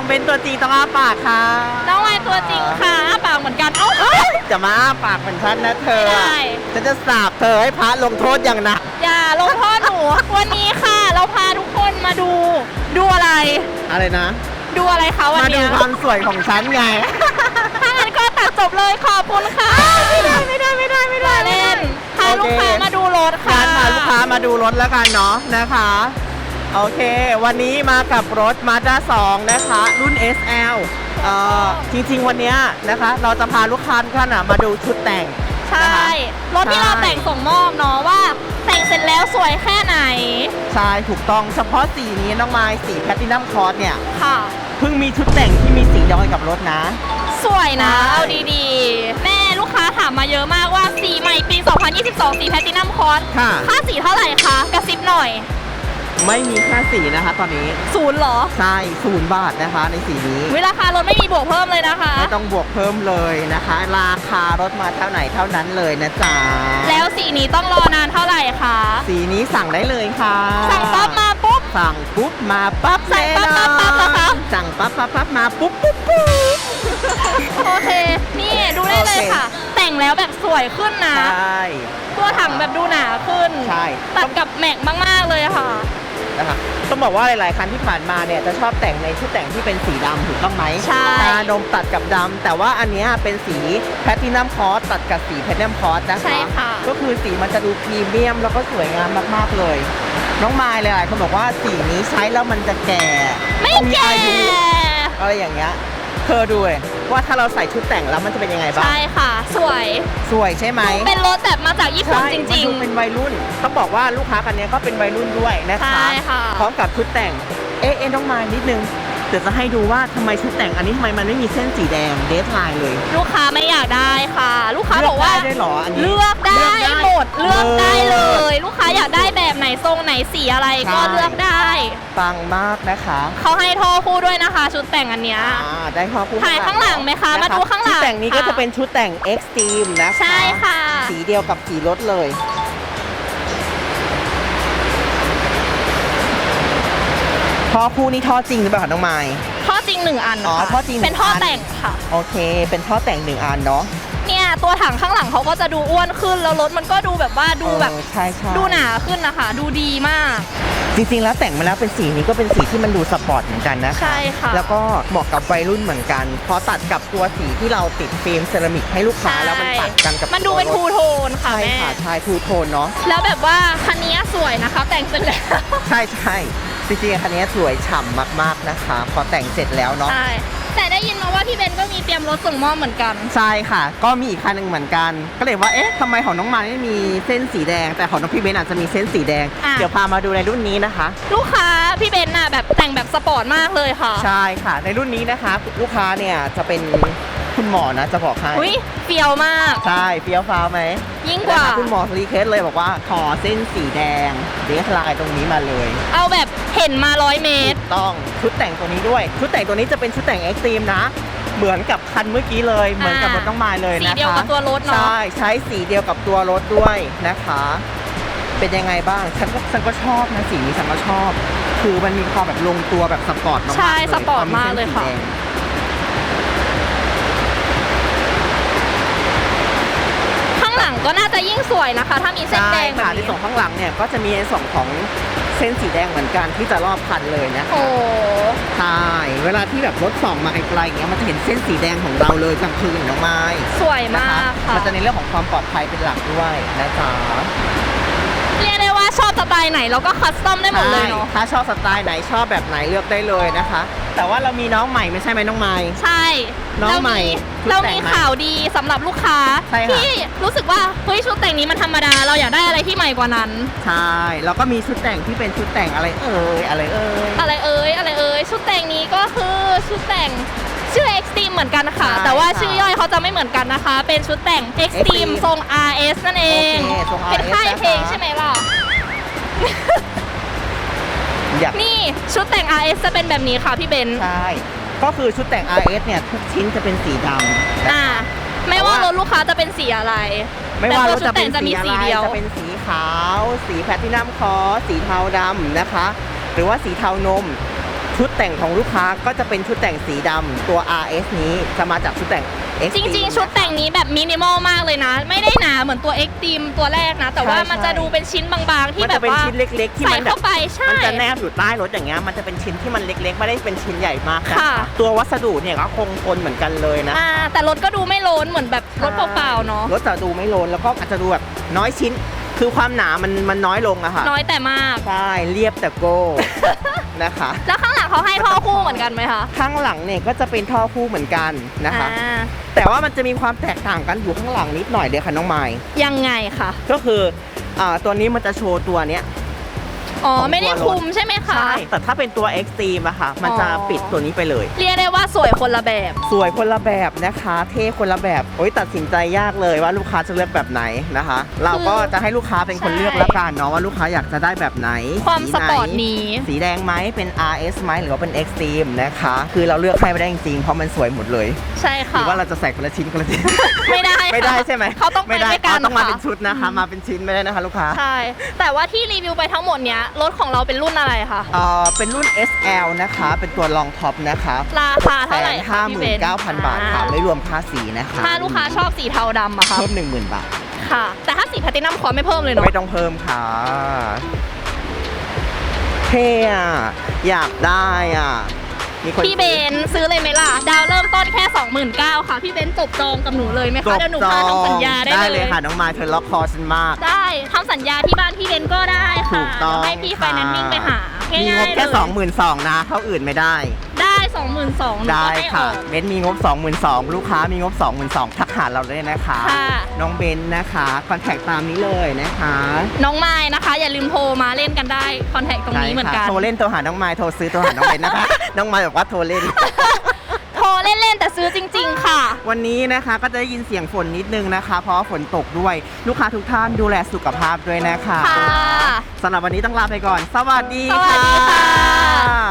องเบนตัวจริงต้องอ้าปากค่ะน้องวายตัวจริงค่ะอ้าปากเหมือนกันเอ้าจะมาอ้าปากเหมือนฉันนะเธอ ไม่ได้ ฉันจะสาบเธอให้พระลงโทษอย่างหนัก อย่าลงโทษหนู วันนี้ค่ะ เราพาทุกคนมาดู ดูอะไร อะไรนะ ดูอะไรคะวันมาดูเนี้ยความสวยของฉันไง ถ้างั้นก็ตัดจบเลยขอบคุณค่ะไม่ได้ไม่ได้ไม่ได้ไม่ได้เล่นพาโอเค ลูกค้ามาดูรถค่ะ การพาลูกค้ามาดูรถแล้วกันเนาะนะคะ โอเค วันนี้มากับรถ Mazda 2 นะคะ รุ่น SL เอ่อจริงๆ วันเนี้ยนะคะ เราจะพาลูกค้าทุกท่านอะมาดูชุดแต่งใช่นะคะรถที่เราใช่แต่งส่งมอบเนาะว่า แต่งเสร็จแล้วสวยแค่ไหน ใช่ถูกต้องเฉพาะสีนี้น้องไม้สีแพตตินัมคอร์สเนี่ย ค่ะ เพิ่งมีชุดแต่งที่มีสีย้อยกับรถนะ สวยนะ ใช่ เอาดีๆ แม่ลูกค้าถามมาเยอะมากว่าสีใหม่ปี 2022 สีแพลตินัมคอร์สค่ะ ค่าสีเท่าไหร่คะ กระซิบหน่อย ไม่มีค่าสีนะคะตอนนี้ ศูนย์เหรอ ใช่ศูนย์บาทนะคะในสีนี้เวลาคารถไม่มีบวกเพิ่มเลยนะคะ ไม่ต้องบวกเพิ่มเลยนะคะ ราคารถมาเท่าไหนเท่านั้นเลยนะจ๊ะแล้วสีนี้ต้องรอนานเท่าไหร่คะ สีนี้สั่งได้เลยค่ะ สั่งปั๊บมาปุ๊บ สั่งปุ๊บมาปั๊บสั่งปั๊บปั๊บปั๊บเหรอคะ สั่งปั๊บปั๊บปั๊บมาปุ๊บปุ๊บปุ๊บ โอเค นี่ดูได้เลยโอเค ค่ะ แต่งแล้วแบบสวยขึ้นนะ ใช่ ตัวถังแบบดูหนาขึ้น ใช่ ตัดกับแม็กมากๆเลยค่ะ นะคะต้องบอกว่าหลาย ๆ คันที่ผ่านมาเนี่ยจะชอบแต่งในชุดแต่งที่เป็นสีดำถูกต้องไหมใช่ ตานมตัดกับดำแต่ว่าอันเนี้ยเป็นสีแพตตินัมคอร์สตัดกับสีแพตตินัมคอร์สนะคะ ใช่ค่ะ ก็คือสีมันจะดูพรีเมียมแล้วก็สวยงามมาก ๆ เลย น้องมายหลายๆคนบอกว่าสีนี้ใช้แล้วมันจะแก่ไม่มีแก่อายุอะไรอย่างเงี้ยเธอดูเลยว่าถ้าเราใส่ชุดแต่งแล้วมันจะเป็นยังไงบ้าง ใช่ค่ะ สวย สวยใช่ไหมดูเป็นรถแบบมาจากญี่ปุ่นใช่จมันริงดูเป็นวัยรุ่น ต้องบอกว่าลูกค้าคันนี้ก็เป็นวัยรุ่นด้วยนะคะใช่ค่ะพร้อมกับชุดแต่ง เอ๊ะเอ๊ะน้องมายนิดนึง เดี๋ยวจะให้ดูว่าทำไมชุดแต่งอันนี้ทำไมมันไม่มีเส้นสีแดงเดฟไลน์เลยๆลูกค้าไม่อยากได้ค่ะ ลูกค้าบอกว่าเลืได้ด้วยเหรออันนี้เลือกได้เลือกหมดเลือกได้เลออยลูกค้าอยากได้แบบไหนทรงไหนสีอะไรก็ใช่ เลือกได้ปังมากนะคะเขาให้ท่อคู่ด้วยนะคะ ชุดแต่งอันเนี้ย อ่าได้ข้อพูดถ่ายข้างหลังไหมคะมาดูข้างหลังชุดแต่งนี้ก็ค่ะจะเป็นชุดแต่ง Extreme นะคะใช่ค่ะ สีเดียวกับสีรถเลย ท่อคู่นี่ท่อจริงหรือเปล่าคะน้องไม้ ท่อจริงหนึ่งอันอ๋อค่ะท่อจริงหนึ่งเป็นท่ออนแต่งค่ะ โอเค เป็นท่อแต่งหนึ่งอันเนาะเนี่ยตัวถังข้างหลังเขาก็จะดูอ้วนขึ้น แล้วรถมันก็ดูแบบว่าดูแบบ เออใช่ใช่ดูหนาขึ้นนะคะ ดูดีมาก จริงๆแล้วแต่งมาแล้วเป็นสีนี้ก็เป็นสีที่มันดูสปอร์ตเหมือนกันนะคะใช่ค่ะ แล้วก็เหมาะกับวัยรุ่นเหมือนกันพอตัดกับตัวสีที่เราติดฟิล์มเซรามิกให้ลูกค้าแล้วมันตัดกันกับมันดูเป็นตัวทูรถโทนค่ะใช่แม่ ค่ะใช่ทูโทนเนาะ แล้วแบบว่าคันนี้สวยนะคะ แต่งเสร็จแล้ว ใช่ใช่ จริงๆคันนี้สวยฉ่ำมากๆนะคะ พอแต่งเสร็จแล้วเนาะ ใช่แต่ได้ยินมาว่าพี่เบนก็มีเตรียมรถส่งมอบเหมือนกัน ใช่ค่ะ ก็มีอีกคันหนึ่งเหมือนกัน ก็เลยว่าเอ๊ะทำไมของน้องมาไม่มีเส้นสีแดง แต่ของน้องพี่เบนอาจจะมีเส้นสีแดง อะ เดี๋ยวพามาดูในรุ่นนี้นะคะ ลูกค้าพี่เบนน่ะแบบแต่งแบบสปอร์ตมากเลยค่ะ ใช่ค่ะ ในรุ่นนี้นะคะลูกค้าเนี่ยจะเป็น คุณหมอนะจะบอกให้อุ้ยเฟียวมาก ใช่เฟี้ยวฟ้าวไหมยิ่งกว่านะคะคุณหมอรีเควสเลยบอกว่าขอเส้นสีแดงเดสไลน์ตรงนี้มาเลยเอาแบบเห็นมาร้อยเมตร ถูกต้องชุดแต่งตัวนี้ด้วย ชุดแต่งตัวนี้จะเป็นชุดแต่งเอ็กซ์ตรีมนะ เหมือนกับคันเมื่อกี้เลย เหมือนกับรถต้องมาเลยนะคะสีเดียวกับตัวรถเนอะ ใช่ใช้สีเดียวกับตัวรถด้วยนะคะ เป็นยังไงบ้างฉันก็ฉันก็ชอบนะสีนี้ฉันก็ชอบ คือมันมีความแบบลงตัวแบบสปอร์ตมากๆใช่เลยสปอร์ตมากเลยค่ะวส้นสีแดง หลังก็น่าจะยิ่งสวยนะคะ ถ้ามีเส้นใช่แดงแบค่ะบในนี้ส่วนข้างหลังเนี่ยก็จะมีในส่วนของเส้นสีแดงเหมือนกันที่จะรอบคันเลยนะโอ้ ใช่เวลาที่แบบรถส่องมาไกลๆอย่างเงี้ยมันจะเห็นเส้นสีแดงของเราเลยกลางคืนน้องไม้สวยนะมากคะค่ะ มันจะในเรื่องของความปลอดภัยเป็นหลักด้วยนะจ๊ะเรียกได้ว่า ชอบสไตล์ไหนเราก็คัสตอมได้หมดเลยเนาะใช่ถ้าชอบสไตล์ไหนชอบแบบไหนเลือกได้เลยนะคะ แต่ว่าเรามีน้องใหม่ไม่ใช่ไหมน้องไม้ ใช่น้องใหม่ชุดเราแต่งมีใหม่ข่าวดีสำหรับลูกค้าใช่ค่ะที่รู้สึกว่าเฮ้ยชุดแต่งนี้มันธรรมดาเราอยากได้อะไรที่ใหม่กว่านั้น ใช่แล้วก็มีชุดแต่งที่เป็นชุดแต่งอะไรเอ่ยอะไรเอ่ยอะไรเอ่ยอะไรเอ่ยชุดแต่งนี้ก็คือชุดแต่งชื่อ Extreme เหมือนกันค่ะใช่แต่ว่าค่ะชื่อย่อยเขาจะไม่เหมือนกันนะคะ เป็นชุดแต่ง Extreme Extreme ทรง RS นั่นเองโอเคทรง RS เป็นค่ายเพลงนะคะใช่ไหมล่ะ อยากนี่ชุดแต่ง RS จะเป็นแบบนี้ค่ะพี่เบนซ์ใช่ ก็คือชุดแต่ง RS เนี่ย ทุกชิ้นจะเป็นสีดำนะอ่า คะไม่ว่ารถลูกค้าจะเป็นสีอะไรไม่ว่าแต่เราตัวชุจะดเป็แต่นงจะสีมีอะสีไรเดียว จะเป็นสีขาว สีแพลตตินัมคอร์สสีเทาดำนะคะ หรือว่าสีเทานมท ชุดแต่งของลูกค้าก็จะเป็นชุดแต่งสีดำตัว RS นี้จะมาจากชุดแต่ง X จริง ๆ ชุดแต่งนี้แบบมินิมอลมากเลยนะ ไม่ได้หนาเหมือนตัว X ตีมตัวแรกนะ แต่ว่าใช่มันจะดูเป็นชิ้นบางๆ ที่มันแบจะบเป็นว่าชิ้นเล็ก ๆ ที่ใส่มันแบเข้าบไปใช่มันจะแนบอยู่ใต้รถอย่างเงี้ยมันจะเป็นชิ้นที่มันเล็ก ๆ ไม่ได้เป็นชิ้นใหญ่มากนะค่ะ ตัววัสดุเนี่ยก็คงทนเหมือนกันเลยนะอ่าแต่รถก็ดูไม่โล้นเหมือนแบบรถเปล่าๆเนาะรถจะดูไม่โลนแล้วก็อาจจะดูแบบน้อยชิ้นคือความหนามันมันน้อยลงอะค่ะ น้อยแต่มาก ใช่ เรียบแต่โก้ นะคะ แล้วข้างหลัง เขาให้ท่อคู่เหมือนกันไหมคะ ข้างหลังเนี่ยก็จะเป็นท่อคู่เหมือนกันนะคะ อ่า แต่ว่ามันจะมีความแตกต่างกันอยู่ข้างหลังนิดหน่อยเดียวค่ะน้องไม้ยังไงคะ ก็คืออ่าตัวนี้มันจะโชว์ตัวเนี้ย อ๋อของไม่ได้ตัวรถคุมใช่ไหมคะ ใช่ แต่ถ้าเป็นตัว Extreme อะค่ะ มันจะอ๋อ ปิดตัวนี้ไปเลย เรียกได้ว่าสวยคนละแบบ สวยคนละแบบนะคะ เท่คนละแบบ โอ้ยตัดสินใจยากเลยว่าลูกค้าจะเลือกแบบไหนนะคะ เราก็จะให้ลูกค้าเป็นคนใช่เลือกแล้วกันเนาะว่าลูกค้าอยากจะได้แบบไหนความไหสปอร์ตนี้ สีแดงไหมเป็น RS ไหมหรือว่าเป็น Extreme นะคะ คือเราเลือกให้ไม่ได้จริงๆเพราะมันสวยหมดเลย ใช่หค่ะ รือว่าเราจะใส่คนละชิ้นคนละชิ้น ไม่ได้ ไม่ได้ค่ะใช่ไหมเขาต้องไปไม่ได้ด้วยกันอ๋อต้องมาค่ะ เป็นชุดนะคะ มาเป็นชิ้นไม่ได้นะคะลูกค้าใช่ แต่ว่าที่รีวิวไปทั้งหมดเนี้ยรถของเราเป็นรุ่นอะไรคะ เอ่อเป็นรุ่น SL นะคะ เป็นตัวลองท็อปนะคะราคาเท่าไหร่ห้าคะหพี่มื่เบนนเก้าพันบาทค่ะไม่รวมค่าสีนะคะถ้าลูกค้าชอบสีเทาดำอะคะเพิ่มหนึ่งหมื่นบาท ค่ะ แต่ถ้าสีแพลตินัมคอร์ไม่เพิ่มเลยเนาะ ไม่ต้องเพิ่มค่ะเท่อะอยากได้อะ มีคนพี่เบนซื้อเลยไหมล่ะ ดาวเริ่มต้นแค่ 29,000ค่ะ พี่เบนจบจองกับหนูเลยไหมจคะบเดี๋ยวหนูจพาองทำสัญญาได้ได้เลเลยยค่ะน้องมายเธอล็อกคอฉันมาก ได้ทำสัญญาที่บ้านพี่เบนก็ได้ค่ะถูกต้องเดี๋ยวให้พี่ไฟค่ะแนนซ์นิ่งไปหามีง่ายๆงบแค่เลยสองหมื่นสองนะเท่าอื่นไม่ได้ ได้ 22,000หนูได้ก็ให้อค่ะ อก เบนซ์มีงบ 22,000ลูกค้ามีงบ 22,000ทักหาเราเลยนะคะ ค่ะ น้องเบนซ์นะคะ คอนแทคตามนี้เลยนะคะน้องไม้นะคะ อย่าลืมโทรมาเล่นกันได้ คอนแทคตรงนี้เหมือนกัน ใช่ค่ะโทรเล่นโทรหาน้องไมล์โทรซื้อโทรหาน้องเบนซ์นะคะ น้องไมล์บอกว่าโทรเล่น โทรเล่น ๆ แต่ซื้อจริง ๆ ค่ะ วันนี้นะคะก็จะได้ยินเสียงฝนนิดนึงนะคะ เพราะว่าฝนตกด้วยลูกค้าทุกท่านดูแลสุขภาพด้วยนะคะค่ะ สำหรับวันนี้ต้องลาไปก่อน สวัสดีสวัสดีค่ะ